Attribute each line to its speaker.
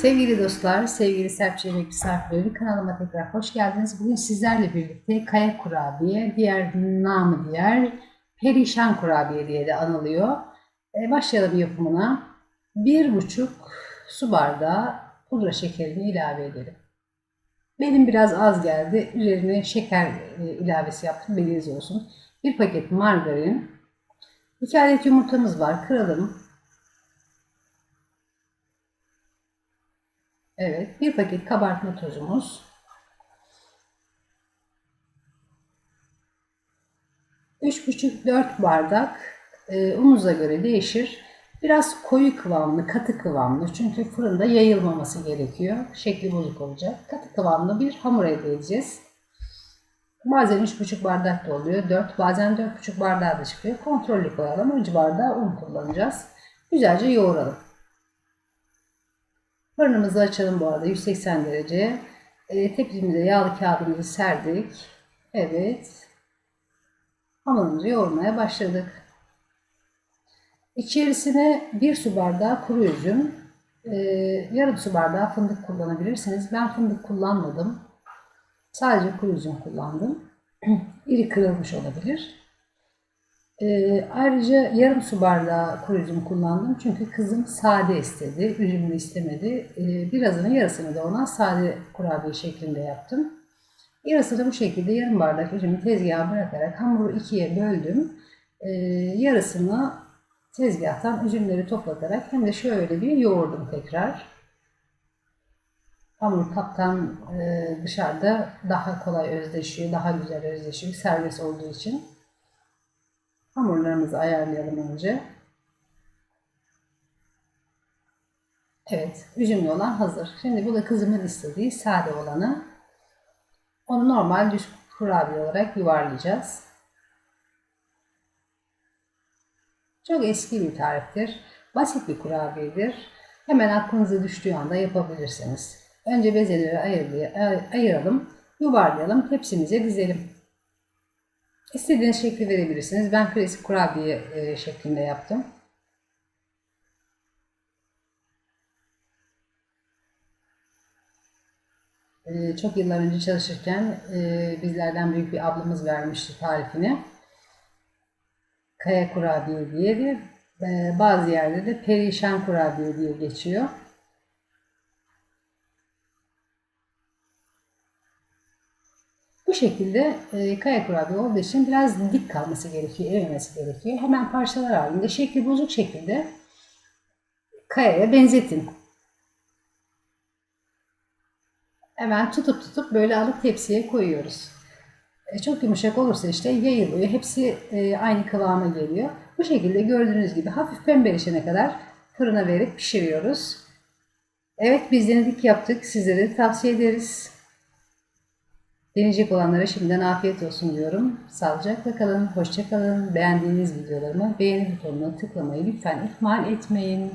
Speaker 1: Sevgili dostlar, sevgili Serpçe Yemek misafirleri kanalıma tekrar hoş geldiniz. Bugün sizlerle birlikte kaya kurabiye, diğer namı diğer perişan kurabiye diye de anılıyor. Ee, başlayalım yapımına. Bir buçuk su bardağı pudra şekerini ilave edelim. Benim biraz az geldi. Üzerine şeker e, ilavesi yaptım. Bilginiz olsun. Bir paket margarin. iki adet yumurtamız var. Kıralım. Evet, bir paket kabartma tozumuz. 3,5-4 bardak e, ununuza göre değişir. Biraz koyu kıvamlı, katı kıvamlı çünkü fırında yayılmaması gerekiyor. Şekli bozuk olacak. Katı kıvamlı bir hamur elde edeceğiz. Bazen 3,5 bardak da oluyor, 4, bazen 4,5 bardağı da çıkıyor. Kontrollü koyalım. Önce bardağı un kullanacağız. Güzelce yoğuralım. Fırınımızı açalım bu arada 180 derece. E, tepsimize yağlı kağıdımızı serdik. Evet. Hamurumuzu yoğurmaya başladık. İçerisine bir su bardağı kuru üzüm, e, yarım su bardağı fındık kullanabilirsiniz. Ben fındık kullanmadım. Sadece kuru üzüm kullandım. İri kırılmış olabilir. Ee, ayrıca yarım su bardağı kuru üzüm kullandım. Çünkü kızım sade istedi. Üzümlü istemedi. Ee, birazını yarısını da ona sade kurabiye şeklinde yaptım. Yarısını bu şekilde yarım bardak üzümü tezgaha bırakarak hamuru ikiye böldüm. Ee, yarısını tezgahtan üzümleri toplatarak hem de şöyle bir yoğurdum tekrar. Hamur kaptan e, dışarıda daha kolay özdeşiyor, daha güzel özdeşiyor serbest olduğu için. Hamurlarımızı ayarlayalım önce. Evet, üzümlü olan hazır. Şimdi bu da kızımın istediği sade olanı. Onu normal düz kurabiye olarak yuvarlayacağız. Çok eski bir tariftir. Basit bir kurabiyedir. Hemen aklınıza düştüğü anda yapabilirsiniz. Önce bezeleri ayıralım, yuvarlayalım, tepsimize dizelim. İstediğiniz şekli verebilirsiniz. Ben klasik kurabiye e, şeklinde yaptım. E, çok yıllar önce çalışırken e, bizlerden büyük bir ablamız vermişti tarifini. Kaya kurabiye diye bir bazı yerlerde perişan kurabiye diye geçiyor. Bu şekilde e, kaya kurabiye olduğu için biraz dik kalması gerekiyor, erimemesi gerekiyor. Hemen parçalar halinde şekli bozuk şekilde kayaya benzetin. Hemen tutup tutup böyle alıp tepsiye koyuyoruz. E, çok yumuşak olursa işte yayılıyor. Hepsi e, aynı kıvama geliyor. Bu şekilde gördüğünüz gibi hafif pembeleşene kadar fırına verip pişiriyoruz. Evet biz denedik yaptık. Sizlere de tavsiye ederiz. Deneyecek olanlara şimdiden afiyet olsun diyorum. Sağlıcakla kalın, hoşça kalın. Beğendiğiniz videolarımı beğeni butonuna tıklamayı lütfen ihmal etmeyin.